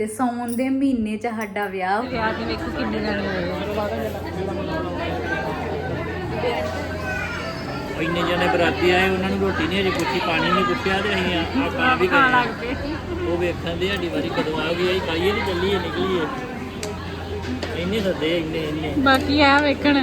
ਤੇ ਸੌਣ ਦੇ ਮਹੀਨੇ ਚ ਸਾਡਾ ਵਿਆਹ ਵਿਆਹ ਤੇ ਵੇਖੋ ਕਿੰਨੇ ਜਾਣੇ ਹੋਏ ਉਹ ਇੰਨੇ ਜਣੇ ਬਰਾਤੀ ਆਏ ਉਹਨਾਂ ਨੂੰ ਰੋਟੀ ਨਹੀਂ ਅਜੇ ਪੁੱਛੀ ਪਾਣੀ ਨਹੀਂ ਪੁੱਛਿਆ ਤੇ ਅਸੀਂ ਆ ਆ ਖਾ ਵੀ ਖਾਣ ਲੱਗ ਗਏ। ਪਏ ਉਹ ਵੇਖਣ ਦੇ ਸਾਡੀ ਵਾਰੀ ਕਦੋਂ ਆ ਗਈ ਅਸੀਂ ਖਾਈਏ ਤੇ ਚੱਲੀਏ ਨਿਕਲੀਏ। ਇੰਨੇ ਸੱਦੇ ਇੰਨੇ ਇੰਨੇ। ਬਾਕੀ ਆ ਵੇਖਣ।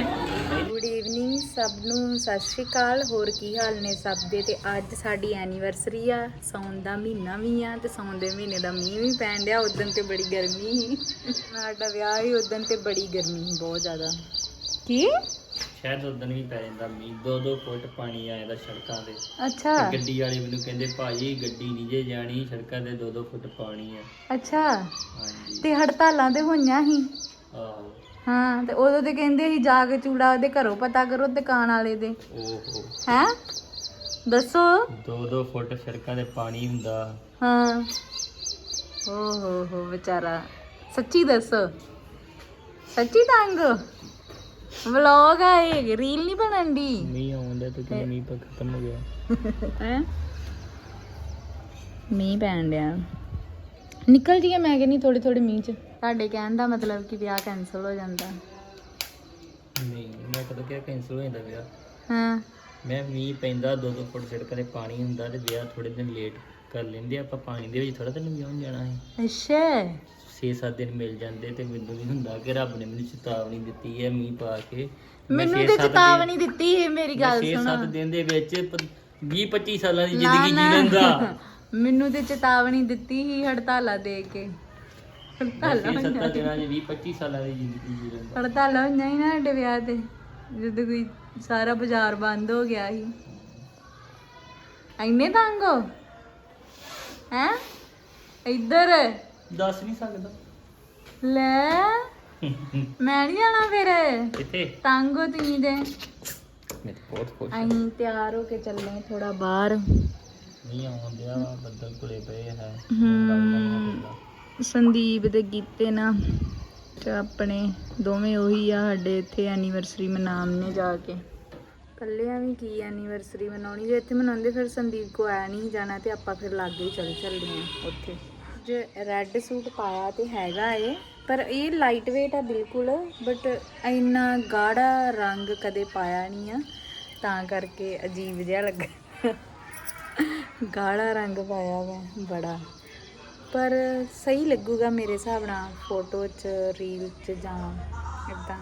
ਸਭ ਨੂੰ ਸਤਿ ਸ਼੍ਰੀ ਅਕਾਲ। ਹੋਰ ਕੀ ਹਾਲ ਨੇ ਸਭ ਦੇ? ਤੇ ਅੱਜ ਸਾਡੀ ਐਨੀਵਰਸਰੀ ਆ। ਸੌਣ ਦਾ ਮਹੀਨਾ ਵੀ ਆ ਤੇ ਸੌਣ ਦੇ ਮਹੀਨੇ ਦਾ ਮੀਂਹ ਵੀ ਪੈਣ ਡਿਆ। ਉਦੋਂ ਤੇ ਬੜੀ ਗਰਮੀ ਸੀ। ਸਾਡਾ ਵਿਆਹ ਹੀ ਉਦੋਂ ਤੇ ਬੜੀ ਗਰਮੀ ਸੀ ਬਹੁਤ ਜ਼ਿਆਦਾ। ਕੀ? ਸ਼ਾਇਦ ਉਦੋਂ ਵੀ ਪੈ ਜਾਂਦਾ ਮੀਂਹ। ਦੋ ਦੋ ਫੁੱਟ ਪਾਣੀ ਆ ਜਾਂਦਾ ਸੜਕਾਂ ਤੇ। ਅੱਛਾ। ਤੇ ਗੱਡੀ ਵਾਲੇ ਮੈਨੂੰ ਕਹਿੰਦੇ ਭਾਜੀ ਗੱਡੀ ਨਹੀਂ ਜੇ ਜਾਣੀ ਸੜਕਾਂ ਤੇ ਦੋ ਦੋ ਫੁੱਟ ਪਾਣੀ ਆ। ਅੱਛਾ। ਹਾਂਜੀ। ਤੇ ਹੜਤਾਲਾਂ ਤੇ ਹੋਈਆਂ ਸੀ। ਆਹੋ। ਹਾਂ ਤੇ ਉਦੋਂ ਤੇ ਕਹਿੰਦੇ ਸੀ ਜਾ ਕੇ ਚੂੜਾ ਉਹਦੇ ਘਰੋਂ ਪਤਾ ਕਰੋ ਦੁਕਾਨ ਵਾਲੇ ਦੇ। ਓਹੋ। ਹੈ? ਦੱਸੋ? ਦੋ ਦੋ ਫੁੱਟ ਸੜਕਾਂ ਤੇ ਪਾਣੀ ਹੁੰਦਾ। ਹਾਂ। ਓ ਹੋ ਵਿਚਾਰਾ। ਸੱਚੀ ਦੱਸ? ਸੱਚੀ ਤੰਗ? ਵਲੌਗ ਆ ਇਹ ਰੀਲ ਨਹੀਂ ਬਣਨ ਦੀ? ਮੀਂਹ ਆਉਂਦਾ ਤੇ ਕਿੰਨਾ ਮੀਂਹ ਪਰ ਖਤਮ ਹੋ ਗਿਆ। ਹੈ? ਮੀਂਹ ਪੈਣ ਡਿਆ। ਨਿਕਲ ਜੀਏ ਮੈਂ ਕਹਿੰਦੀ ਥੋੜੀ ਥੋੜੀ ਮੀਂਹ ਚ। ਤੁਹਾਡੇ ਕਹਿਣ ਦਾ ਮਤਲਬ ਕਿ ਵਿਆਹ ਕੈਨਸਲ ਹੋ ਜਾਂਦਾ। ਨਹੀਂ ਮੈਂ ਕਦੋਂ ਕਿਹਾ ਕੈਂਸਲ ਹੋ ਜਾਂਦਾ ਵਿਆਹ? ਹਾਂ। ਮੈਂ ਮੀਂਹ ਪੈਂਦਾ ਦੋ ਦੋ ਫੁੱਟ ਸੜਕਾਂ ਤੇ ਪਾਣੀ ਹੁੰਦਾ ਤੇ ਵਿਆਹ ਥੋੜੇ ਦਿਨ ਲੇਟ ਕਰ ਲੈਂਦੇ ਆਪਾਂ ਪਾਣੀ ਦੇ ਵਿੱਚ ਥੋੜਾ ਦਿਨ ਵਿਆਹ ਜਾਣਾ ਹੈ ਅੱਛਾ। 6-7 ਦਿਨ ਮਿਲ ਜਾਂਦੇ ਤੇ ਮੈਨੂੰ ਵੀ ਹੁੰਦਾ ਕਿ ਰੱਬ ਨੇ ਮੈਨੂੰ ਚੇਤਾਵਨੀ ਦਿੱਤੀ ਹੈ ਮੀਂਹ ਪਾ ਕੇ। ਮੈਨੂੰ ਤੇ ਚੇਤਾਵਨੀ ਦਿੱਤੀ ਹੈ ਮੇਰੀ ਗੱਲ ਸੁਣ। 6-7 ਦਿਨ ਦੇ ਵਿੱਚ 20-25 ਸਾਲਾਂ ਦੀ ਨਾ, ਜ਼ਿੰਦਗੀ ਨਾ। ਜੀ ਲੈਂਦਾ। ਮੈਨੂੰ ਤੇ ਚੇਤਾਵਨੀ ਦਿੱਤੀ ਸੀ ਹੜਤਾਲਾਂ ਦੇ ਕੇ। ਹੜਤਾਲਾਂ 6-7 ਦਿਨਾਂ 'ਚ 20-25 ਸਾਲਾਂ ਦੀ ਜ਼ਿੰਦਗੀ ਜੀ ਲੈਂਦਾ। ਹੜਤਾਲਾਂ ਹੋਈਆਂ ਸੀ ਨਾ ਸਾਡੇ ਵਿਆਹ ਤੇ ਜਦੋਂ ਕੋਈ ਸਾਰਾ ਬਾਜ਼ਾਰ ਬੰਦ ਹੋ ਗਿਆ ਸੀ। ਇੰਨੇ ਤੰਗ ਹੋ? ਹੈ? ਇੱਧਰ। ਦੱਸ ਨਹੀਂ ਸਕਦਾ। ਲੈ ਮੈਂ ਨਹੀਂ ਜਾਣਾ ਫਿਰ। ਕਿੱਥੇ? ਤੰਗ ਹੋ ਤੁਸੀਂ ਦੇ ਮੈਂ ਤਾਂ ਬਹੁਤ ਖੁਸ਼ ਅਸੀਂ ਤਿਆਰ ਹੋ ਕੇ ਚੱਲੇ ਥੋੜਾ ਬਾਹਰ। ਡਿਆ ਵਾ ਬੱਦਲ ਘੁਲੇ ਪਏ ਹੈ। ਹਮ, ਸੰਦੀਪ ਦੇ ਗੀਤੇ ਨਾ ਤੇ ਆਪਣੇ ਦੋਵੇਂ ਉਹੀ ਆ, ਸਾਡੇ ਇੱਥੇ ਐਨੀਵਰਸਰੀ ਮਨਾਉਣੇ ਜਾ ਕੇ। ਕੱਲਿਆਂ ਵੀ ਕੀ ਐਨੀਵਰਸਰੀ ਮਨਾਉਣੀ, ਜੇ ਇੱਥੇ ਮਨਾਉਂਦੇ ਫਿਰ ਸੰਦੀਪ ਕੋ ਆਇਆ ਨਹੀਂ ਜਾਣਾ ਤੇ ਆਪਾਂ ਫਿਰ ਲਾਗੇ ਹੀ ਚੱਲ ਚੱਲਦੇ ਆ ਉੱਥੇ। ਜੇ ਰੈੱਡ ਸੂਟ ਪਾਇਆ ਤੇ ਹੈਗਾ ਏ ਪਰ ਇਹ ਲਾਈਟ weight ਆ ਬਿਲਕੁਲ ਬਟ ਇੰਨਾ ਗਾੜਾ ਰੰਗ ਕਦੇ ਪਾਇਆ ਨਹੀਂ ਆ, ਤਾਂ ਕਰਕੇ ਅਜੀਬ ਜਿਹਾ ਲੱਗਾ। ਗਾੜਾ ਰੰਗ ਪਾਇਆ ਵਾ, ਬੜਾ। ਪਰ ਸਹੀ ਲੱਗੂਗਾ ਮੇਰੇ ਹਿਸਾਬ ਨਾਲ ਫੋਟੋ 'ਚ ਰੀਲ 'ਚ ਜਾਂ ਇਦਾਂ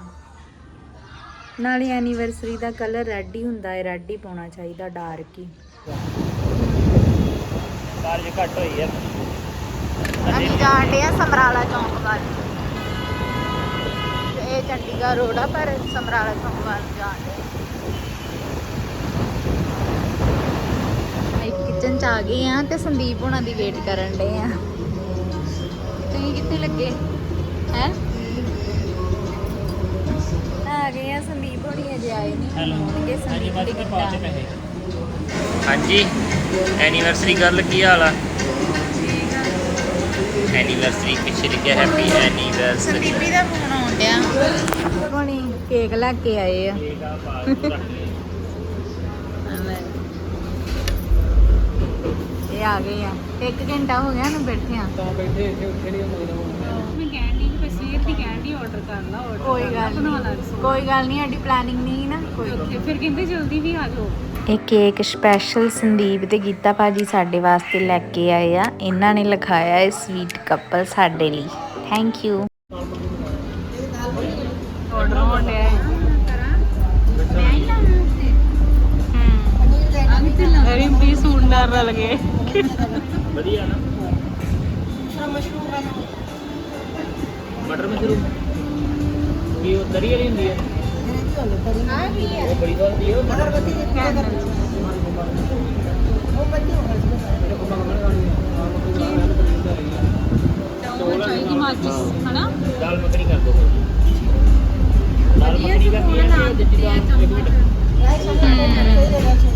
ਨਾਲੇ ਐਨੀਵਰਸਰੀ ਦਾ ਕਲਰ ਰੈੱਡ ਹੀ ਹੁੰਦਾ ਹੈ ਰੈੱਡ ਹੀ ਪਾਉਣਾ ਚਾਹੀਦਾ ਡਾਰਕ ਹੀ। ਬਾਰਿਸ਼ ਘੱਟ ਹੋਈ ਹੈ ਅਸੀਂ ਜਾਣ ਡੇ ਆ ਸਮਰਾਲਾ ਚੌਂਕ ਵੱਲ। ਇਹ ਚੰਡੀਗੜ੍ਹ ਰੋਡ ਆ ਪਰ ਸਮਰਾਲਾ ਚੌਂਕ ਵੱਲ ਜਾਣ ਡੇ ਅਸੀਂ ਕਿਚਨ ਚ ਆ ਗਏ ਆ ਤੇ ਸੰਦੀਪ ਹੁਣਾਂ ਦੀ ਵੇਟ ਕਰਨ ਡੇ ਆ। ਤੁਸੀਂ ਕਿੱਥੇ ਲੱਗੇ? ਹੈ? ਆ ਗਏ ਆ ਸੰਦੀਪ ਹੋਣੀ ਅਜੇ ਆਏ ਨਹੀਂ ਹੈਲੋ ਆਉਣਗੇ ਸੰਦੀਪ ਦੀ ਕਿੱਦਾਂ? ਹਾਂਜੀ ਐਨੀਵਰਸਰੀ ਗੱਲ ਕੀ ਹਾਲ ਆ? ਐਨੀਵਰਸਰੀ ਪਿੱਛੇ ਲਿਖਿਆ ਹੈਪੀ ਐਨੀਵਰਸਰੀ ਸੰਦੀਪੀ ਦਾ ਫੋਨ ਆਉਣ ਡਿਆ। ਹੁਣੀ ਕੇਕ ਲੈ ਕੇ ਆਏ ਆ। ਇਹ ਆ ਗਏ ਆ। ਇੱਕ ਘੰਟਾ ਹੋ ਗਿਆ ਨੂੰ ਬੈਠੇ ਆ। ਤਾਂ ਬੈਠੇ ਇੱਥੇ ਉੱਥੇ ਨਹੀਂ ਹੁੰਦਾ ਮੈਂ। ਕਹਿਣ ਦੀ ਕਿ ਸਵੇਰ ਦੀ ਕਹਿਣ ਦੀ ਆਰਡਰ ਕਰ ਲਾ ਆਰਡਰ ਕੋਈ ਗੱਲ ਨਹੀਂ। ਕੋਈ ਗੱਲ ਨਹੀਂ ਸਾਡੀ ਪਲੈਨਿੰਗ ਨਹੀਂ ਨਾ। ਕੋਈ ਫਿਰ ਕਹਿੰਦੇ ਜਲਦੀ ਵੀ ਆ ਜਾਓ। ਇਹ ਕੇਕ ਸਪੈਸ਼ਲ ਸੰਦੀਪ ਤੇ ਗੀਤਾ ਭਾਜੀ ਸਾਡੇ ਵਾਸਤੇ ਲੈ ਕੇ ਆਏ ਆ। ਇਹਨਾਂ ਨੇ ਲਿਖਾਇਆ ਹੈ ਸਵੀਟ ਕਪਲ ਸਾਡੇ ਲਈ। ਥੈਂਕ ਯੂ ਆਰਡਰ ਹੋਣ ਡਿਆ ਹੈ। ਰਿੰਪੀ ਸੁੰਦਰ ਰਲ ਗਏ ਵਧੀਆ ਨਾ? ਮਟਰ ਮਸ਼ਰੂਮ ਕੀ ਉਹ ਤਰੀ ਵਾਲੀ ਹੁੰਦੀ ਹੈ ਉਹ ਬੜੀ ਵਾਰ ਦੀ ਹੈ ਮਟਰ ਚਾਹੀਦੀ ਮਾਚਿਸ ਹਨਾ? ਦਾਲ ਮੱਖਣੀ ਕਰ ਦੋ ਦਾਲ ਮੱਖਣੀ ਦਾ ਕੀ ਹੈ ਜਿੱਤੀ ਦਾਲ ਇੱਕ ਮਿੰਟ। ਦਾਲ ਮੱਖਣੀ ਦਾ ਮੱਖਣ ਦੇ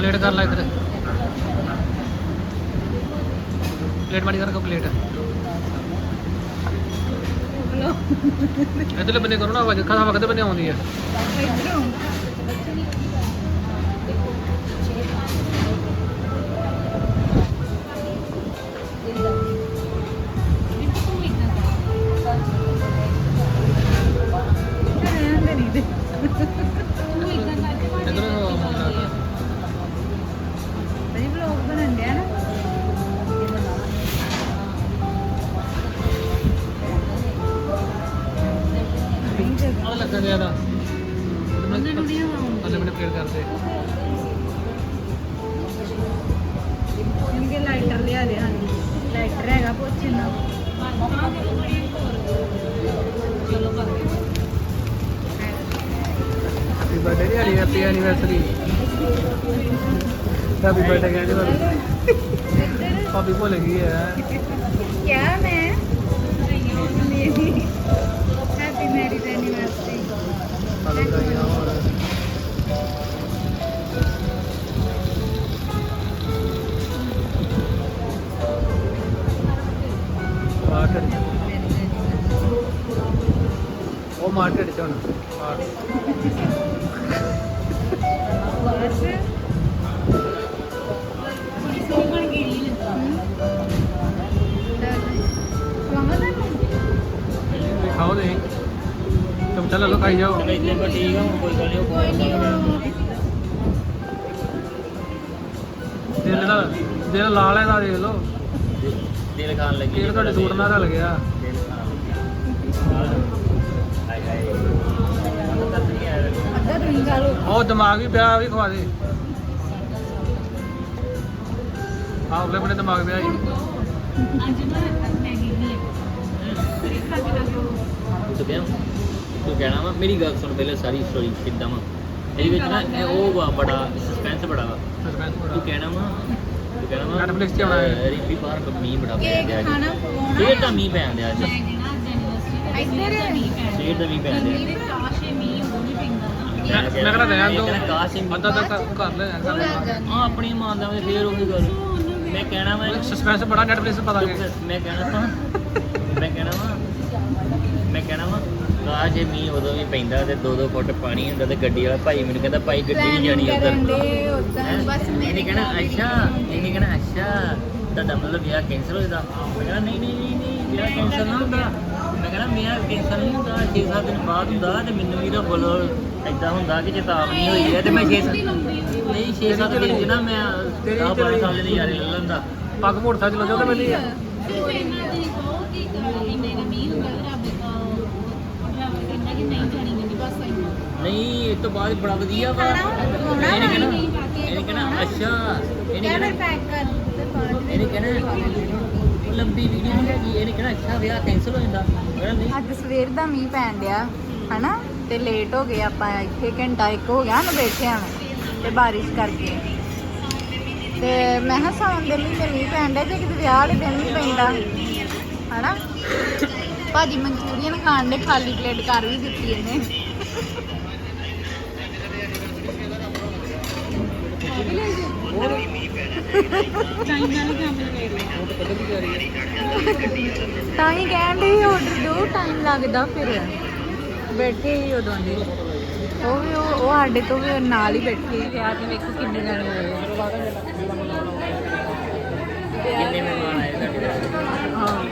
ਪਲੇਟ ਕਰ ਲੈ ਇੱਧਰ। ਪਲੇਟ ਮਾੜੀ ਕਰ ਕੋ ਪਲੇਟ ਇਧਰਲੇ ਬੰਨੇ ਕਰੋ ਨਾ ਆਵਾਜ਼ ਖਾਣਾ ਵਕਤ ਬੰਨੇ ਆਉਂਦੀ ਹੈ ਲੱਗਣ ਦਿਆ ਦਾ ਉਹਨੇ ਨੂੰ ਨਹੀਂ ਆਉਂਦਾ ਹਲੇ ਬੰਨੇ ਪਲੇਟ ਕਰਦੇ। ਇਨਕੇ ਲਾਈਟਰ ਲਿਆ ਦੇ ਹਾਂਜੀ। ਲਾਈਟਰ ਹੈਗਾ ਪੁੱਛ ਨਾ। ਚਲੋ ਕਰਦੇ ਹੈਪੀ ਬਰਥਡੇ ਦੀ ਹਰੀ ਹੈਪੀ ਐਨੀਵਰਸਰੀ ਹੈਪੀ ਬਰਥਡੇ ਕਹਿੰਦੇ ਬਾਬੀ ਭਾਬੀ ਭੁੱਲ ਗਈ ਹੈ। ਕਿਆ ਮੈਂ? ਹੈਪੀ ਮੈਰਿਜ ਐਨੀਵਰਸਰੀ ਹਾਲੇ ਬਧਾਈਆਂ ਖਾਈ ਜਾਓ। ਚਲੋ ਇੱਥੇ ਪਰ ਠੀਕ ਆ ਹੁਣ ਕੋਈ ਗੱਲ ਨਹੀਂ ਉਹ ਕੋਈ ਨਹੀਂ ਦਿਲ ਦਾ ਦਿਲ ਲਾਲ ਹੈ ਦਾ ਦੇਖ ਲੋ ਦਿਲ ਖਾਣ ਲੱਗੀ ਦਿਲ ਤੁਹਾਡੇ ਸੂਟ ਨਾਲ ਰਲ ਗਿਆ? ਦਿਲ ਖਾਣ ਲੱਗੀ। ਹਾਏ ਹਾਏ। ਮੈਨੂੰ ਤਾਂ ਨਹੀਂ ਆਇਆ ਅੱਧਾ ਤੁਸੀਂ ਖਾ ਲਓ ਉਹ ਦਿਮਾਗ ਵੀ ਪਿਆ ਵੀ ਖਵਾ ਦੇ। ਆਹ ਅਗਲੇ ਬੰਨੇ ਦਿਮਾਗ ਪਿਆ ਜੀ। ਅੱਜ ਨਾ ਮੈਗੀ ਨਹੀਂ ਹੈ। ਇੱਕ ਖਾ ਕੇ ਦੱਸੋ ਤੂੰ ਕਹਿ ਤੂੰ ਕਹਿਣਾ ਵਾ ਮੇਰੀ ਗੱਲ ਸੁਣ ਪਹਿਲੇ ਸਾਰੀ ਸਟੋਰੀ ਕਿੱਦਾਂ ਵਾ। ਇਹਦੇ ਵਿੱਚ ਨਾ ਇਹ ਉਹ ਵਾ ਬੜਾ ਸਸਪੈਂਸ ਬੜਾ ਵਾ। ਸਸਪੈਂਸ ਤੂੰ ਬੜਾ ਕਹਿਣਾ ਵਾ ਤੂੰ ਕਹਿਣਾ ਵਾ Netflix ਤੇ ਆਉਣਾ ਹੈ। ਰੀਪੀ ਬਾਹਰ ਮੀਂਹ ਬੜਾ ਡਿਆ ਅੱਜ। ਖਾਣਾ ਪਵਾਉਣਾ ਸਵੇਰ ਦਾ ਮੀਂਹ ਪੈਣ ਡਿਆ ਅੱਜ। ਮੈਂ ਇੱਧਰ। ਸਵੇਰ ਦਾ ਮੀਂਹ ਪੈਣ ਡਿਆ। ਮੈਂ ਮੈਂ ਕਹਿੰਦਾ ਰਹਿਣ ਦੋ। ਇਹ ਹੀ ਅੱਧਾ ਅੱਧਾ ਕਰ- ਲੈ ਆ ਆਪਣੀ ਮਾਂ ਦਾ ਫੇਰ ਉਹੀ ਗੱਲ। ਮੈਂ ਕਹਿਣਾ ਵਾ ਇਹਨੂੰ- ਸਸਪੈਂਸ ਬੜਾ ਨੈਟਫਲਿਕਸ ਪਤਾ ਮੈਂ ਕਹਿਣਾ ਵਾ ਮੈਂ ਕਹਿਣਾ ਵਾ ਮੈਂ ਕਹਿਣਾ ਵਾ ਕਾਸ਼ ਜੇ ਮੀਂਹ ਉਦੋਂ ਵੀ ਪੈਂਦਾ ਤੇ 2-2 ਫੁੱਟ ਪਾਣੀ ਹੁੰਦਾ ਤੇ ਗੱਡੀ ਵਾਲਾ ਭਾਈ ਮੈਨੂੰ ਕਹਿੰਦਾ ਭਾਈ ਗੱਡੀ ਨਹੀਂ ਜਾਣੀ ਉੱਧਰ। ਹੈਂ? ਬਸ ਮੇਰੇ ਕਹਿਣਾ ਅੱਛਾ ਇਹਨੇ ਕਹਿਣਾ ਅੱਛਾ ਤੁਹਾਡਾ ਮਤਲਬ ਵਿਆਹ ਕੈਂਸਲ ਹੋ ਜਾਂਦਾ ਮੈਂ ਕਹਿਣਾ ਨਹੀਂ ਨਹੀਂ ਨਹੀਂ ਨਹੀਂ ਵਿਆਹ ਕੈਂਸਲ ਨਾ ਹੁੰਦਾ। ਮੈਂ ਕਹਿਣਾ ਵਿਆਹ ਕੈਂਸਲ ਨਹੀਂ ਹੁੰਦਾ 6-7 ਦਿਨ ਬਾਅਦ ਹੁੰਦਾ ਤੇ ਮੈਨੂੰ ਵੀ ਤਾਂ ਬੋਲੋ ਐਦਾਂ ਹੁੰਦਾ ਕਿ ਚੇਤਾਵਨੀ ਹੋਈ ਹੈ ਤੇ ਮੈਂ 6 ਨਹੀਂ 6-7 ਦਿਨ ਚ ਨਾ ਮੈਂ ਤੇਰੀ 10-12 ਸਾਲ ਦੇ ਨਜ਼ਾਰੇ ਲੈ ਲੈਂਦਾ। ਪੱਗ ਮੋਟਰਸਾਈਕਲ ਚਲਾ ਜਾਓ ਤੇ ਮਿਲੀ ਆ ਕੋਈ ਇਹਨਾਂ ਦੇ ਕਹੋ ਕਿ ਇੰਨੇ ਨੇ ਮੀਂਹ ਹੁੰਦਾ ਤੇ ਰੱਬ ਦਾ ਰੱਬ ਕਹਿੰਦਾ ਕਿ ਨਹੀਂ ਜਾਣੀ ਨਹੀਂ ਇਸ ਤੋਂ ਬਾਅਦ ਬੜਾ ਵਧੀਆ ਵਾ। ਇਹਨੇ ਕਹਿਣਾ ਇਹਨੇ ਕਹਿਣਾ ਅੱਛਾ ਇਹਨੇ ਕਹਿ ਕਹਿਣਾ ਪੈਕ ਕਰ ਇਹਨੇ ਕਹਿਣਾ ਲੰਬੀ ਵੀਡੀਓ ਨਹੀਂ ਹੈਗੀ ਇਹਨੇ ਕਹਿਣਾ ਅੱਛਾ ਵਿਆਹ ਕੈਂਸਲ ਹੋ ਜਾਂਦਾ। ਅੱਜ ਸਵੇਰ ਦਾ ਮੀਂਹ ਪੈਣ ਡਿਆ ਹਨਾ? ਤੇ ਲੇਟ ਹੋ ਗਏ ਆਪਾਂ ਇੱਥੇ ਘੰਟਾ ਇੱਕ ਹੋ ਗਿਆ ਨਾ ਬੈਠਿਆਂ ਨੂੰ ਤੇ ਬਾਰਿਸ਼ ਕਰਕੇ। ਤੇ ਮੈਂ ਕਿਹਾ ਸਾਉਣ ਦੇ ਮਹੀਨੇ ਮੀਂਹ ਪੈਣ ਡਿਆ ਜੇ ਕਿਤੇ ਵਿਆਹ ਵਾਲੇ ਦਿਨ ਵੀ ਪੈਂਦਾ ਹਨਾ? ਭਾਜੀ ਮਨਚੂਰੀਅਨ ਖਾਣ ਦੇ ਖਾਲੀ ਪਲੇਟ ਕਰ ਵੀ ਦਿੱਤੀ ਇਹਨੇ। ਟਾਈਮ ਨਾਲ ਕੰਮ ਤਾਂ ਹੀ ਕਹਿਣ ਦੇ ਆਰਡਰ ਦਿਓ ਟਾਈਮ ਲੱਗਦਾ ਫਿਰ। ਬੈਠੇ ਹੀ ਉਦੋਂ ਦੇ। ਉਹ ਵੀ ਉਹ ਉਹ ਸਾਡੇ ਤੋਂ ਵੀ ਨਾਲ ਹੀ ਬੈਠੇ ਸੀ ਵਿਆਹ ਤੇ ਵੇਖੋ ਕਿੰਨੇ ਜਾਣੇ ਹੋਏ ਆ। ਕਿੰਨੇ ਮਹਿਮਾਨ ਆਏ ਸਾਡੇ ਹਾਂ।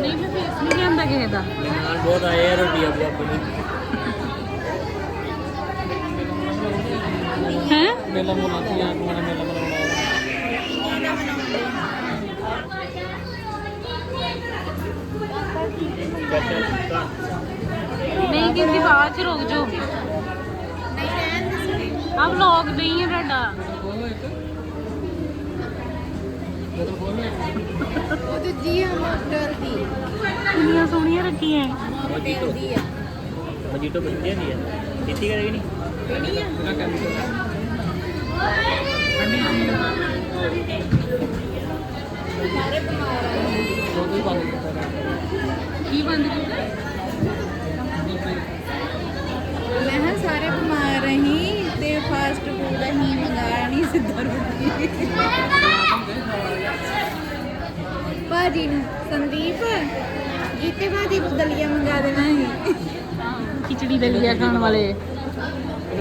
ਨਹੀਂ ਫਿਰ ਫੇਸ ਨਹੀਂ ਜਾਂਦਾ ਕਿਸੇ ਦਾ। ਬਹੁਤ ਆਏ ਆ ਰੋਟੀ ਆਪੋ ਆਪਣੀ। ਹੈ? ਮੇਲਾ ਮੋਲਾ ਸੀ ਆ ਮੇਲਾ ਨਹੀਂ ਕਹਿੰਦੀ ਬਾਅਦ ਚ ਰੁਕ ਜਾਓ। ਆ ਵਲੌਗ ਨਹੀਂ ਹੈ ਤੁਹਾਡਾ ਉਹ ਦੂਜੀ ਆ ਮੋਟਰ ਦੀ ਕਿੰਨੀਆਂ ਸੋਹਣੀਆਂ ਰੱਖੀਆਂ। ਮਜੀਟੋ ਦੀ ਆ ਮਜੀਟੋ ਬੱਚੀ ਹੁੰਦੀ ਆ ਪੀਤੀ ਕਰੇਗੀ ਨਹੀਂ? ਕਿਹੜੀ ਆ। ਬਿਨਾ ਕੈਮੀਕਲ ਸਾਰੇ ਬਿਮਾਰ ਕੀਤਾ ਕੀ ਬੰਦ ਕੀਤਾ? ਮੈਂ ਕਿਹਾ ਸਾਰੇ ਬਿਮਾਰ ਰਹੀ ਤੇ ਫਾਸਟ ਫੂਡ ਮੰਗਾਇਆ ਨਹੀਂ ਸਿੱਧਾ ਰੋਟੀ। ਭਾਜੀ ਨੂੰ ਸੰਦੀਪ ਜੀਤੇ ਭਾਜੀ ਨੂੰ ਦਲੀਆ ਮੰਗਾ ਦੇਣਾ ਸੀ। ਖਿਚੜੀ ਦਲੀਆ ਖਾਣ ਵਾਲੇ। ਦੇ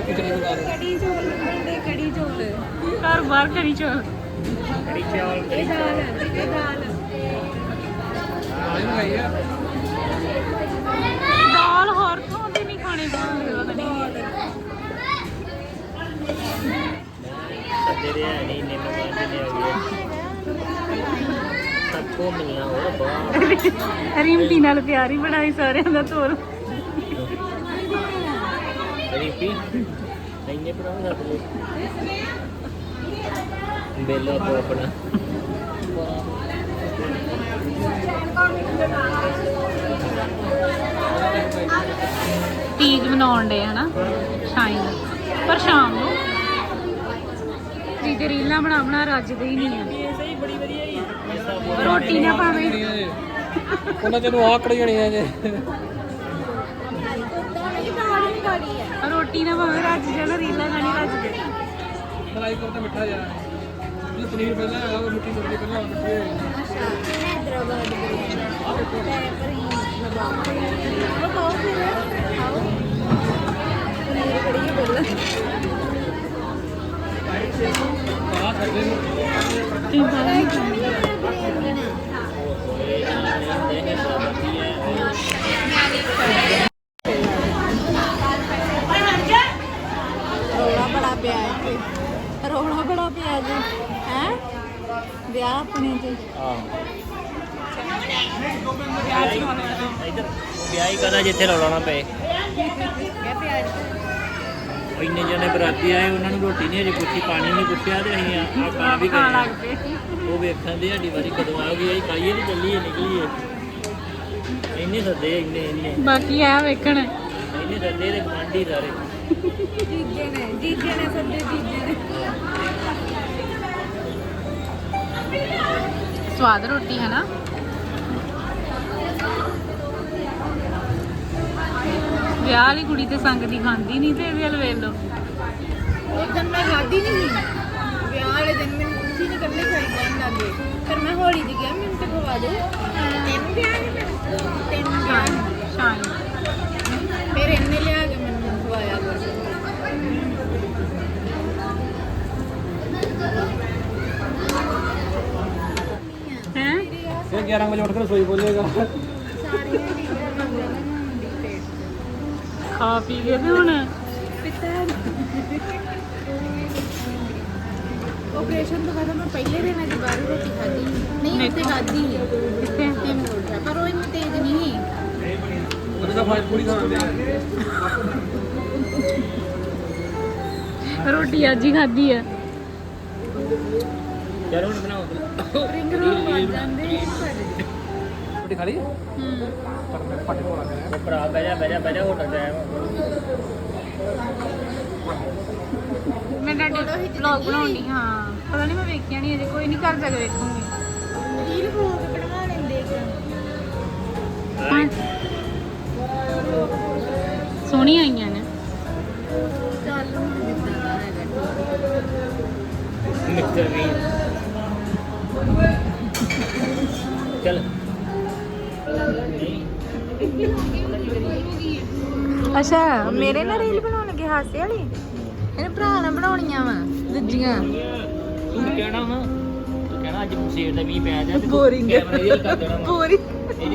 ਕੜੀ ਚੌਲ ਮੰਗਦੇ ਕੜੀ ਚੌਲ। ਘਰ ਬਾਹਰ ਕਰੀ ਚੋਲ। ਕੜੀ ਚਾਵਲ ਇਹ ਦਾਲ ਇਹ ਦਾਲ ਆਈ ਮੰਗਾਈ ਆ। ਦਾਲ ਹੋਰ ਤੋਂ ਦੇ ਨਹੀਂ ਖਾਣੇ ਬਣਾਉਂਦੇ ਪਤਾ ਨਹੀਂ। ਦੇ ਹੈ ਨਹੀਂ ਇੰਨੇ ਮਹਿਮਾਨ ਜਿੰਨੇ ਆ ਗਏ ਸਭ ਕੋ ਮਿਲਿਆ ਹੋਰ ਬਾਹਰ। ਰਿੰਪੀ ਨਾਲ ਪਿਆਰੀ ਬਣਾਈ ਸਾਰਿਆਂ ਦਾ ਤੋਰ। ਰੀਪੀ ਇੰਨੇ ਬੇਲਾ ਤੋਂ ਆਪਣਾ। ਤੀਜ ਮਨਾਉਣ ਦੇ ਹਨਾ ਸ਼ਾਇਦ। ਪਰ ਸ਼ਾਮ ਨੂੰ ਤੀਜ ਰੀਲਾਂ ਬਣਾ ਬਣਾ ਰੱਜਦੇ ਹੀ ਨਹੀਂ ਆ। ਇਹ ਸਹੀ ਬੜੀ ਵਧੀਆ ਹੀ ਰੋਟੀ ਨਾ ਭਾਵੇਂ ਉਹਨਾਂ ਤੈਨੂੰ ਆਕੜ ਜਣੀ ਆ ਜੇ। ਰੋਟੀ ਨਾ ਭਾਵੇਂ ਰੱਜ ਜਾਣ ਰੀਲਾਂ ਗਾਣੀ ਰੱਜਦੇ। ਮਲਾਈ ਕੋਫਤਾ ਮਿੱਠਾ ਜਾ ਇਹ ਪਨੀਰ ਪਹਿਲਾਂ ਹੈਗਾ ਉਹ ਮਿੱਠੀ ਸਬਜ਼ੀ ਪਹਿਲਾਂ ਹੈਦਰਾਬਾਦ ਪਰ ਹੀ ਉਹ ਖਾਓ ਫਿਰ ਖਾਓ ਪਨੀਰ ਕੜੀ ਬੜਾ ਪਿਆ ਇੱਥੇ ਬੜਾ ਪਿਆ ਜੀ। ਹੈ? ਵਿਆਹ ਆਪਣੇ ਤੇ ਹਾਂ। ਵਿਆਹ ਜਿੱਥੇ ਪਏ। ਇੰਨੇ ਜਣੇ ਬਰਾਤੀ ਆਏ ਉਹਨਾਂ ਨੂੰ ਰੋਟੀ ਨਹੀਂ ਅਜੇ ਪੁੱਛੀ ਪਾਣੀ ਨਹੀਂ ਪੁੱਛਿਆ ਤੇ ਅਸੀਂ ਆ ਖਾ ਵੀ ਖਾਣ ਗਏ। ਲੱਗ ਪਏ ਉਹ ਵੇਖਣ ਦੇ ਸਾਡੀ ਵਾਰੀ ਕਦੋਂ ਆਉਗੀ ਅਸੀਂ ਖਾਈਏ ਤੇ ਚੱਲੀਏ ਨਿਕਲੀਏ। ਇੰਨੇ ਸੱਦੇ ਇੰਨੇ ਇੰਨੇ। ਬਾਕੀ ਆ ਵੇਖਣ। ਇੰਨੇ ਸੱਦੇ ਤੇ ਗਵਾਂਢੀ ਸਾਰੇ। ਜੀਜੇ ਨੇ ਜੀਜੇ ਨੇ ਸੱਦੇ ਜੀਜੇ ਨੇ। ਸਵਾਦ ਰੋਟੀ ਹੈ ਨਾ ਵਿਆਹ ਵਾਲੀ ਕੁੜੀ ਤੇ ਸੰਗ ਦੀ ਖਾਂਦੀ ਨਹੀਂ ਤੇ ਇਹਦੇ ਵੱਲ ਵੇਖ ਲਓ। ਉਸ ਦਿਨ ਮੈਂ ਖਾਦੀ ਨਹੀਂ ਸੀ ਵਿਆਹ ਵਾਲੇ ਦਿਨ ਮੈਨੂੰ ਕੁਛ ਨਹੀਂ ਕੱਲੇ ਖਾਈ ਜਾਣ ਲੱਗੇ ਫਿਰ ਮੈਂ ਹੌਲੀ ਜਿਹੀ ਗਿਆ ਮੈਨੂੰ ਤੇ ਖਵਾ ਦੋ ਤਿੰਨ ਵਿਆਹ ਨੇ ਮੈਨੂੰ ਤਿੰਨ ਵਿਆਹ ਨੇ। ਸ਼ਾਇਦ ਫਿਰ ਇਹਨੇ ਲਿਆ ਕੇ ਮੈਨੂੰ ਖਵਾਇਆ ਹੈ? ਇਹ 11 ਵਜੇ ਉੱਠ ਕੇ ਰਸੋਈ ਬੋਲੇਗਾ ਸਾਰੀਆਂ ਚੀਜ਼ਾਂ ਮੰਗਦੇ ਨੇ ਮੰਡੀ ਪੇਟ ਖਾ ਪੀ ਕੇ ਤੇ ਹੁਣ। ਆਪਰੇਸ਼ਨ ਤੋਂ ਬਾਅਦ ਮੈਂ ਪਹਿਲੇ ਦਿਨ ਅੱਜ ਬਾਹਰ ਰੋਟੀ ਖਾਧੀ। ਨਹੀਂ ਉੱਥੇ ਖਾਧੀ ਕਿੱਥੇ? ਤੇ ਮੈਂ ਉੱਠਿਆ ਪਰ ਉਹ ਇੰਨੀ ਤੇਜ਼ ਨਹੀਂ ਸੀ। ਉਹਦੇ ਦਾ ਫਾਇਦਾ ਪੂਰੀ ਖਾਣ ਦੇ ਰੋਟੀ ਅੱਜ ਹੀ ਖਾਧੀ ਆ। ਚਲੋ ਹੁਣ ਬਣਾਓ। ਰਿੰਗ ਰੋਲ ਵੱਜ ਜਾਂਦੇ ਰੋਟੀ ਖਾ ਲਈ? ਹੂੰ। ਪਰ ਮੈਂ ਫਟੇ ਕੋਲ ਆ ਗਿਆ। ਉਹ ਭਰਾ ਬਹਿ ਜਾ ਬਹਿ ਜਾ ਬਹਿ ਜਾ ਹੋਟਲ ਤੇ ਆਇਆ ਵਾਂ। ਮੈਂ ਤੁਹਾਡੇ ਵਲੌਗ ਬਣਾਉਣੀ ਹਾਂ ਪਤਾ ਨਹੀਂ ਮੈਂ ਵੇਖਿਆ ਨਹੀਂ ਅਜੇ ਕੋਈ ਨਹੀਂ ਕਰ ਜਾ ਕੇ ਵੇਖੂੰਗੀ। ਰੀਲ ਫੋਕ ਕਢਵਾ ਲੈਂਦੇ ਇੱਕ। ਹਾਂ। ਸੋਹਣੀਆਂ ਆਈਆਂ ਨੇ। ਚੱਲ ਹੁਣ ਜਿੱਦਾਂ ਦਾ ਹੈਗਾ। ਵੀ। ਚਲ। ਅੱਛਾ ਮੇਰੇ ਨਾਲ ਰੀਲ ਬਣਾਉਣਗੇ ਹਾਸੇ ਵਾਲੀ? ਇਹਨੇ ਭਰਾ ਨਾਲ ਬਣਾਉਣੀਆਂ ਵਾ ਦੂਜੀਆਂ। ਤੂੰ ਕਹਿਣਾ ਵਾ ਤੂੰ ਕਹਿਣਾ ਅੱਜ ਸੇਰ ਦਾ ਮੀਂਹ ਪੈ ਜਾ ਤੇ ਵਾ। ਪੂਰੀ ਇਹਨੇ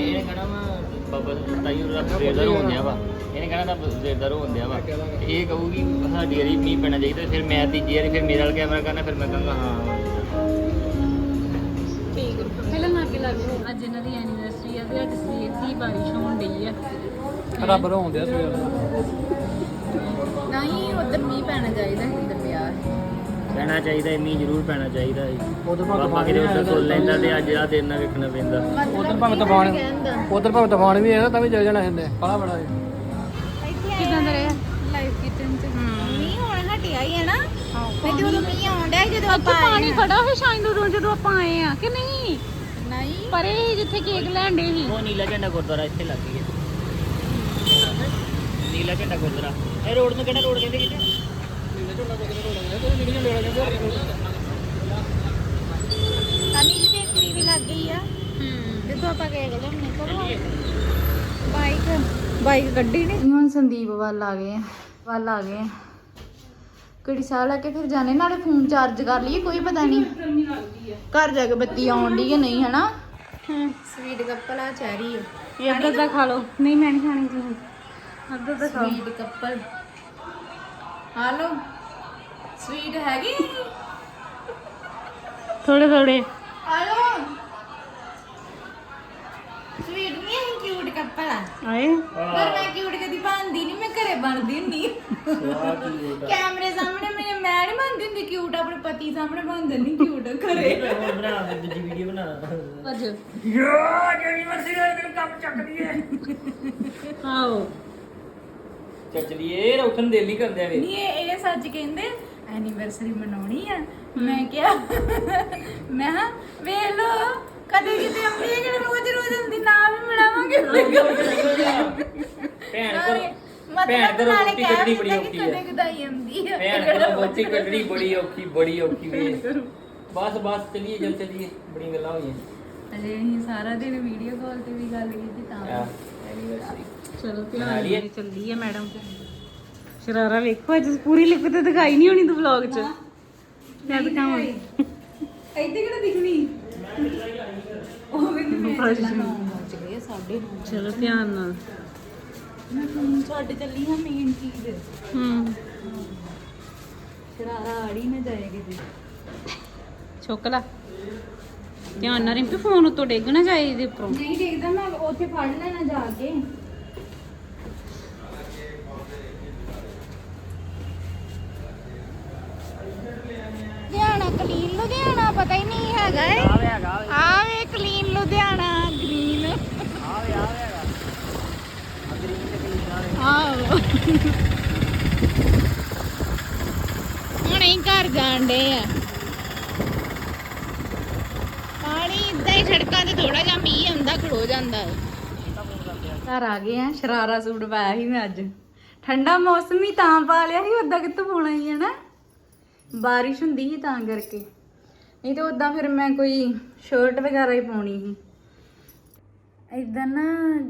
ਇਹਨੇ ਕਹਿਣਾ ਵਾ ਬਾਬਾ ਤਾਈ ਉਹ ਰੱਬ ਸੇਰ ਦਾ ਰੋਣ ਡਿਆ ਵਾ। ਇਹਨੇ ਕਹਿਣਾ ਸੇਰ ਦਾ ਰੋਣ ਡਿਆ ਵਾ। ਇਹ ਕਹੂਗੀ ਸਾਡੀ ਵਾਰੀ ਮੀਂਹ ਪੈਣਾ ਚਾਹੀਦਾ ਫਿਰ ਮੈਂ ਤੀਜੀ ਵਾਰੀ ਫਿਰ ਮੇਰੇ ਵਾਲ ਕੈਮਰਾ ਕਰਨਾ ਫਿਰ ਮੈਂ ਕਹਾਂਗਾ ਹਾਂ। ਠੀਕ ਪਹਿਲਾਂ ਲਾਗੇ ਲੱਗ ਅੱਜ ਇਹਨਾਂ ਦੀ ਐਨੀਵਰਸਰੀ ਤੇ ਅੱਜ ਸਵੇਰ ਦੀ ਬਾਰਿਸ਼ ਹੋਣ ਡਈ ਆ। ਰੱਬ ਰੋਂਦੇ ਆ ਸਵੇਰ ਦਾ। ਨਹੀਂ ਉਧਰ ਮੀਂਹ ਪੈਣਾ ਚਾਹੀਦਾ ਇੱਧਰ ਪਿਆ ਪੈਣਾ ਚਾਹੀਦਾ ਇਹ ਮੀਂਹ ਜ਼ਰੂਰ ਪੈਣਾ ਚਾਹੀਦਾ ਹੈ ਉਧਰ ਬਾਬਾ ਕਿਤੇ ਉੱਧਰ ਸੁਣ ਲੈਂਦਾ ਤੇ ਅੱਜ ਆ ਦਿਨ ਨਾ ਵੇਖਣਾ ਪੈਂਦਾ। ਉਧਰ ਭਾਵੇਂ ਤੂਫਾਨ ਉਧਰ ਭਾਵੇਂ ਤੂਫਾਨ ਵੀ ਹੈ ਤਾਂ ਵੀ ਚਲ ਜਾਣਾ ਇਹਨੇ। ਕਾਲਾ ਬੜਾ ਹੈ ਕਿਦਾਂ ਦਾ ਰਿਹਾ? ਲਾਈਵ ਕਿਚਨ ਚ। ਮੀਂਹ ਹੁਣ ਹਟਿਆ ਹੀ ਹੈ ਨਾ। ਨਹੀਂ ਤੇ ਉਦੋਂ ਮੀਂਹ ਆਉਣ ਡਿਆ ਸੀ ਜਦੋਂ ਅੱਗੇ ਆਪਾਂ ਆਏ ਪਾਣੀ। ਖੜਾ ਹੋਇਆ ਸ਼ਾਇਦ ਉਦੋਂ ਜਦੋਂ ਆਪਾਂ ਆਏ ਆ ਕਿ ਨਹੀਂ? ਨਹੀਂ ਪਰੇ ਜਿੱਥੇ ਕੇਕ ਲੈਣ ਦੇ ਸੀ। ਉਹ ਨੀਲਾ ਝੰਡਾ ਗੁਰਦੁਆਰਾ ਇੱਥੇ ਲੱਗ ਗਿਆ। ਨੀਲਾ ਝੰਡਾ ਗੁਰਦੁਆਰਾ। ਇਹ ਰੋਡ ਨੂੰ ਕਿਹੜਾ ਰੋਡ ਕਹਿੰਦੇ ਕਿਤੇ? ਅਨਿਲ ਬੇਕਰੀ ਵੀ ਲੱਗ ਗਈ ਆ। ਹੂੰ ਜਿੱਥੋਂ ਆਪਾਂ ਕੇਕ ਲੈਣੇ ਕੋਲ ਬਾਈਕ। ਬਾਈਕ ਕੱਢੀ ਨਹੀਂ ਹੁਣ ਸੰਦੀਪ ਵੱਲ ਆ ਗਏ ਆ। ਵੱਲ ਆ ਗਏ ਆ। ਕਿਹੜੀ ਸਾਹ ਲਾ ਕੇ ਫਿਰ ਜਾਣੇ ਨਾਲੇ ਫੋਨ ਚਾਰਜ ਕਰ ਲਈਏ ਕੋਈ ਪਤਾ ਨਹੀਂ। ਘਰ ਜਾ ਕੇ ਬੱਤੀ ਆਉਣ ਦੀ ਕਿ ਨਹੀਂ ਹਨਾ? ਹੂੰ ਸਵੀਟ ਕੱਪਲ ਆ ਚੈਰੀ ਆ। ਇਹ ਅੱਧਾ ਦਾ ਖਾ ਲਓ। ਨਹੀਂ ਮੈਂ ਨਹੀਂ ਖਾਣੀ ਜੀ ਅੱਧਾ ਦਾ ਖਾਓ। ਸਵੀਟ ਕੱਪਲ ਹਾਲੋ ਸਵੀਟ ਹੈਗੀ? ਥੋੜੇ ਥੋੜੇ ਹਾਲੋ ਸਵੀਟ ਨਹੀਂ ਹੈ ਕਿਊਟ ਕੱਪਲ ਆ ਆਏ? ਪਰ ਮੈਂ ਕਿਊਟ ਕਦੀ ਬਣਦੀ ਨਹੀਂ ਮੈਂ ਘਰੇ ਬਣਦੀ ਹੁੰਦੀ। ਕੈਮਰੇ ਸਾਹਮਣੇ ਮੈਂ ਮੈਂ ਨਹੀਂ ਬਣਦੀ ਹੁੰਦੀ ਕਿਊਟ ਆਪਣੇ ਪਤੀ ਸਾਹਮਣੇ ਬਣ ਦਿੰਦੀ ਕਿਊਟ ਘਰੇ। ਬਣਾ ਮੈਂ ਦੂਜੀ ਵੀਡੀਓ ਬਣਾ ਅੱਜ ਯਾ ਯੂਨੀਵਰਸਿਟੀ ਦਾ ਤੈਨੂੰ ਕੰਮ ਚੱਕ ਦਈਏ ਆਓ ਚੱਲ ਚਲੀਏ ਇਹ ਉੱਠਣ ਦੇ ਨਹੀਂ ਕਰਦੇ ਆਵੇ ਨਹੀਂ ਇਹ ਇਹ ਸੱਚ ਕਹਿੰਦੇ ਐਨੀਵਰਸਰੀ ਮਨਾਉਣੀ ਆ। ਮੈਂ ਕਿਹਾ ਮੈਂ ਕਿਹਾ, ਵੇਖ ਲੋ ਕਦੇ ਕਿਤੇ ਆਉਂਦੀ ਹੈ ਕਿ ਰੋਜ਼ ਰੋਜ਼ ਹੁੰਦੀ ਨਾ ਵੀ ਮਨਾਵਾਂਗੇ ਭੈਣ ਕੋਲ ਮਤਲਬ ਭੈਣ ਕੋਲ ਨਾਲੇ ਰੋਟੀ ਕੱਢਣੀ ਬੜੀ ਕਿ ਔਖੀ ਹੈ। ਕਦਾਈ ਆਉਂਦੀ ਹੈ ਭੈਣ ਕੋਲ ਰੋਟੀ ਕੱਢਣੀ ਬੜੀ ਔਖੀ ਬੜੀ ਔਖੀ ਵੇ ਬਸ ਬਸ ਚਲੀਏ ਜਲ ਚਲੀਏ। ਬੜੀ ਗੱਲਾਂ ਹੋਈਆਂ। ਅਜੇ ਅਸੀਂ ਸਾਰਾ ਦਿਨ ਵੀਡੀਓ ਕਾਲ ਤੇ ਵੀ ਗੱਲ ਕੀਤੀ ਤਾਂ ਚਲੋ? ਧਿਆਨ ਚੱਲੀ ਆ ਮੈਡਮ ਤੇ ਸ਼ਰਾਰਾ ਵੇਖੋ ਅੱਜ ਪੂਰੀ ਲਿਪ ਤੇ ਦਿਖਾਈ ਨਹੀਂ ਹੋਣੀ ਤੂੰ ਵਲੌਗ 'ਚ। ਮੈਂ ਦਿਖਾਵਾਂ। ਇੱਥੇ ਕਿਹੜਾ ਦਿਖਣੀ? ਉਹ ਵੀ ਗਏ ਸਾਢੇ ਨੌ ਚਲੋ ਧਿਆਨ ਨਾਲ। ਮੈਂ ਫੋਨ ਛੱਡ ਚੱਲੀ ਹਾਂ ਮੇਨ ਚੀਜ਼। ਹੂੰ। ਸ਼ਰਾਰਾ ਆੜੀ ਨਾ ਜਾਏ ਕਿਤੇ। ਚੁੱਕ ਲਾ। ਧਿਆਨ ਨਾਲ ਰਿੰਪੀ ਫੋਨ ਉੱਤੋਂ ਡਿੱਗ ਨਾ ਜਾਏ ਇਹਦੇ ਉੱਪਰੋਂ। ਨਹੀਂ ਦੇਖਦਾ ਮੈਂ ਉੱਥੇ ਫੜ ਲੈਣਾ ਜਾ ਕੇ। ਲੁਧਿਆਣਾ ਕਲੀਨ ਲੁਧਿਆਣਾ ਪਤਾ ਹੀ ਨਹੀਂ ਹੈਗਾ ਏ। ਆ ਵੇ ਕਲੀਨ ਲੁਧਿਆਣਾ ਗ੍ਰੀਨ ਆਵੇ ਆਵੇ ਹੈਗਾ ਅਗਰੀ ਤੇ ਕਲੀਨ ਆਵੇ ਆਓ ਹੁਣ ਹੀ ਘਰ ਜਾਣ ਡੇ ਆ। ਪਾਣੀ ਇਦਾਂ ਹੀ ਸੜਕਾਂ ਤੇ ਥੋੜਾ ਜਿਹਾ ਮੀਂਹ ਆਉਂਦਾ ਖੜੋ ਜਾਂਦਾ ਹੈ। ਘਰ ਆ ਗਏ ਆ, ਸ਼ਰਾਰਾ ਸੂਟ ਪਾਇਆ ਸੀ ਮੈਂ ਅੱਜ। ਠੰਡਾ ਮੌਸਮ ਹੀ ਤਾਂ ਪਾ ਲਿਆ ਸੀ ਉਦਾਂ ਕਿੱਥੋਂ ਪਾਉਣਾ ਹੀ ਹੈ ਨਾ। ਬਾਰਿਸ਼ ਹੁੰਦੀ ਸੀ ਤਾਂ ਕਰਕੇ। ਨਹੀਂ ਤੇ ਉਦਾਂ ਫਿਰ ਮੈਂ ਕੋਈ ਸ਼ਰਟ ਵਗੈਰਾ ਹੀ ਪਾਉਣੀ ਸੀ। ਇਦਾਂ ਨਾ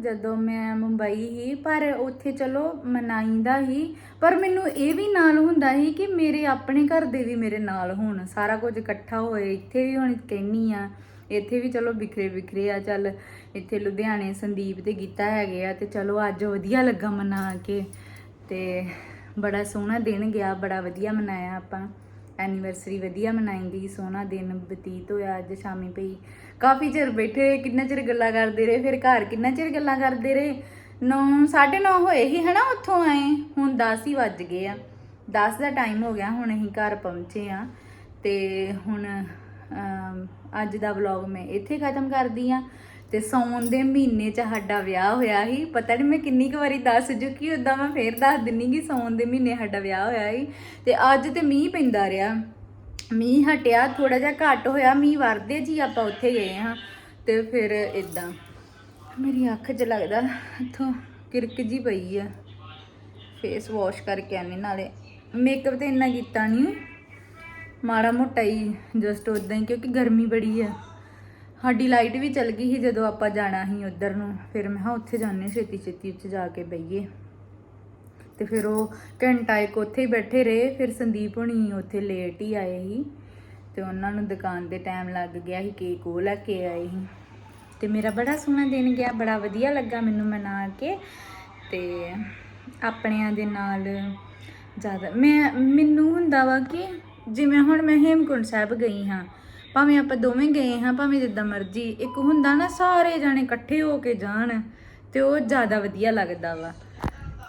ਜਦੋਂ ਮੈਂ ਮੁੰਬਈ ਹੀ, ਪਰ ਉੱਥੇ ਚਲੋ ਮਨਾਈਂਦਾ ਹੀ। ਪਰ ਮੈਨੂੰ ਇਹ ਵੀ ਨਾਲ ਹੁੰਦਾ ਸੀ ਕਿ ਮੇਰੇ ਆਪਣੇ ਘਰ ਦੇ ਵੀ ਮੇਰੇ ਨਾਲ ਹੋਣ। ਸਾਰਾ ਕੁਝ ਇਕੱਠਾ ਹੋਏ, ਇੱਥੇ ਵੀ ਹੁਣ ਕਹਿਨੀ ਆ, ਇੱਥੇ ਵੀ ਚਲੋ ਬਿਖਰੇ ਵਿਖਰੇ ਆ, ਚੱਲ ਇੱਥੇ ਲੁਧਿਆਣੇ ਸੰਦੀਪ ਤੇ ਗੀਤਾ ਹੈਗੇ ਆ ਤੇ ਚਲੋ ਅੱਜ ਵਧੀਆ ਲੱਗਾ ਮਨਾ ਕੇ। ਤੇ ਬੜਾ ਸੋਹਣਾ ਦਿਨ ਗਿਆ, ਬੜਾ ਵਧੀਆ ਮਨਾਇਆ ਆਪਾਂ। ਐਨੀਵਰਸਰੀ ਵਧੀਆ ਮਨਾਈ ਗਈ ਸੋਹਣਾ ਦਿਨ ਬਤੀਤ ਹੋਇਆ ਅੱਜ ਸ਼ਾਮੀ ਪਈ। ਕਾਫੀ ਚਿਰ ਬੈਠੇ ਰਹੇ, ਕਿੰਨਾ ਚਿਰ ਗੱਲਾਂ ਕਰਦੇ ਰਹੇ, ਫਿਰ ਘਰ ਕਿੰਨਾ ਚਿਰ ਗੱਲਾਂ ਕਰਦੇ ਰਹੇ? 9 9:30 ਹੋਏ ਹੀ ਹਨਾ ਉੱਥੋਂ ਆਏ, ਹੁਣ 10 ਹੀ ਵੱਜ ਗਏ ਆ। 10 ਦਾ ਟਾਈਮ ਹੋ ਗਿਆ, ਹੁਣ ਅਸੀਂ ਘਰ ਪਹੁੰਚੇ ਆ। ਤੇ ਹੁਣ ਅੱਜ ਦਾ ਵਲੌਗ ਮੈਂ ਇੱਥੇ ਖਤਮ ਕਰਦੀ ਆ। ਤੇ ਸੌਣ ਦੇ ਮਹੀਨੇ 'ਚ ਸਾਡਾ ਵਿਆਹ ਹੋਇਆ ਸੀ। ਪਤਾ ਨਹੀਂ ਮੈਂ ਕਿੰਨੀ ਕੁ ਵਾਰੀ ਦੱਸ ਚੁੱਕੀ ਉਦਾਂ ਮੈਂ ਫੇਰ ਦੱਸ ਦਿੰਨੀ ਕਿ ਸੌਣ ਦੇ ਮਹੀਨੇ ਸਾਡਾ ਵਿਆਹ ਹੋਇਆ ਸੀ। ਤੇ ਅੱਜ ਤੇ ਮੀਂਹ ਪੈਂਦਾ ਰਿਹਾ। ਮੀਂਹ ਹਟਿਆ ਥੋੜਾ ਜਿਹਾ ਘੱਟ ਹੋਇਆ, ਮੀਂਹ ਵਰਦੇ ਜੀ, ਆਪਾਂ ਉੱਥੇ ਗਏ ਹਾਂ। ਤੇ ਫਿਰ ਇਦਾਂ ਮੇਰੀ ਅੱਖ 'ਚ ਲੱਗਦਾ ਇੱਥੋਂ ਕਿਰਕ ਜੀ ਪਈ ਆ। ਫੇਸ ਵਾਸ਼ ਕਰਕੇ ਆਨੇ ਨਾਲੇ। ਮੇਕਅਪ ਤੇ ਇੰਨਾ ਕੀਤਾ ਨਹੀਂ ਮਾੜਾ ਮੋਟਾ ਹੀ ਜਸਟ ਉਦਾਂ ਹੀ, ਕਿਉਂਕਿ ਗਰਮੀ ਬੜੀ ਆ। ਸਾਡੀ ਲਾਈਟ ਵੀ ਚਲ ਗਈ ਸੀ ਜਦੋਂ ਆਪਾਂ ਜਾਣਾ ਸੀ ਉਧਰ ਨੂੰ। ਫਿਰ ਮੈਂ ਹਾਂ ਉੱਥੇ ਜਾਂਦੇ ਛੇਤੀ ਛੇਤੀ ਉੱਥੇ ਜਾ ਕੇ ਬਈਏ ਤੇ ਫਿਰ ਉਹ ਘੰਟਾ ਇੱਕ ਉੱਥੇ ਹੀ ਬੈਠੇ ਰਹੇ। ਫਿਰ ਸੰਦੀਪ ਹੁਣੀ ਉੱਥੇ ਲੇਟ ਹੀ ਆਏ ਸੀ ਤੇ ਉਹਨਾਂ ਨੂੰ ਦੁਕਾਨ ਦੇ ਟਾਈਮ ਲੱਗ ਗਿਆ ਸੀ ਕੇਕ ਉਹ ਲੈ ਕੇ ਆਏ ਸੀ। ਤੇ ਮੇਰਾ ਬੜਾ ਸੋਹਣਾ ਦਿਨ ਗਿਆ, ਬੜਾ ਵਧੀਆ ਲੱਗਾ ਮੈਨੂੰ ਮਨਾ ਕੇ। ਤੇ ਆਪਣਿਆਂ ਦੇ ਨਾਲ ਜ਼ਿਆਦਾ, ਮੈਂ, ਮੈਨੂੰ ਹੁੰਦਾ ਵਾ ਕਿ ਜਿਵੇਂ ਹੁਣ ਮੈਂ ਹੇਮਕੁੰਟ ਸਾਹਿਬ ਗਈ ਹਾਂ ਭਾਵੇਂ ਆਪਾਂ ਦੋਵੇਂ ਗਏ ਹਾਂ, ਭਾਵੇਂ ਜਿੱਦਾਂ ਮਰਜ਼ੀ, ਇੱਕ ਹੁੰਦਾ ਨਾ ਸਾਰੇ ਜਾਣੇ ਇਕੱਠੇ ਹੋ ਕੇ ਜਾਣ ਤੇ ਉਹ ਜ਼ਿਆਦਾ ਵਧੀਆ ਲੱਗਦਾ ਵਾ।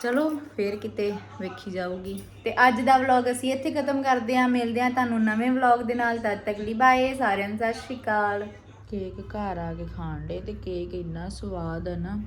ਚਲੋ, ਫੇਰ ਕਿਤੇ ਵੇਖੀ ਜਾਊਗੀ। ਤੇ ਅੱਜ ਦਾ ਵਲੌਗ ਅਸੀਂ ਇੱਥੇ ਖਤਮ ਕਰਦੇ ਹਾਂ। ਮਿਲਦੇ ਹਾਂ ਤੁਹਾਨੂੰ ਨਵੇਂ ਵਲੌਗ ਦੇ ਨਾਲ। ਤਦ ਤੱਕ ਲਈ ਬਾਏ ਸਾਰਿਆਂ ਨੂੰ ਸਤਿ ਸ਼੍ਰੀ ਅਕਾਲ। ਕੇਕ ਘਰ ਆ ਕੇ ਖਾਣ ਡੇ ਤੇ ਕੇਕ ਇੰਨਾ ਸਵਾਦ ਆ ਨਾ।